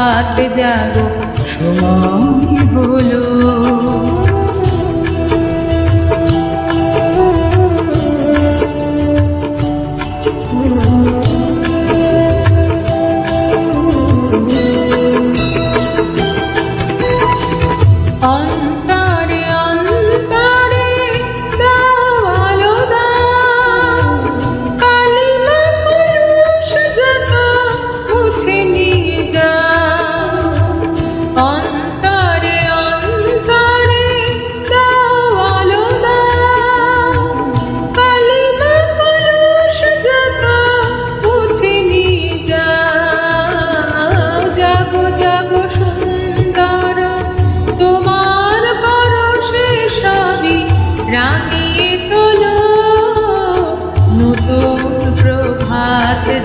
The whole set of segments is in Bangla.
প্রভাত জাগো সময় হলো।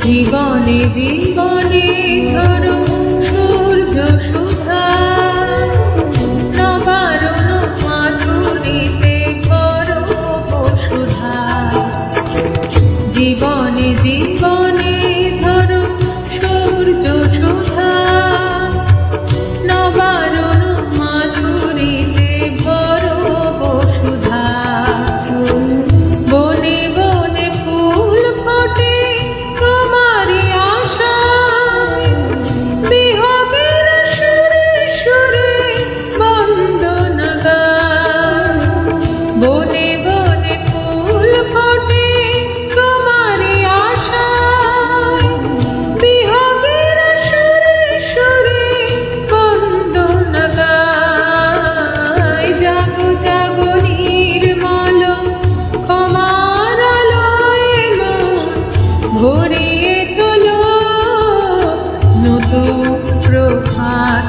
জীবনে জীবনে ঝরো সূর্য সুধা। নবারণ মাধুরীতে করো বসুধা। জীবনে জীবনে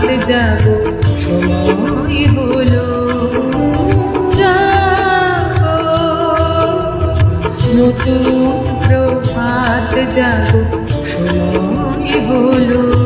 প্রভাত যাব সময় হলো। নতুন প্রভাত যাব সময় হলো।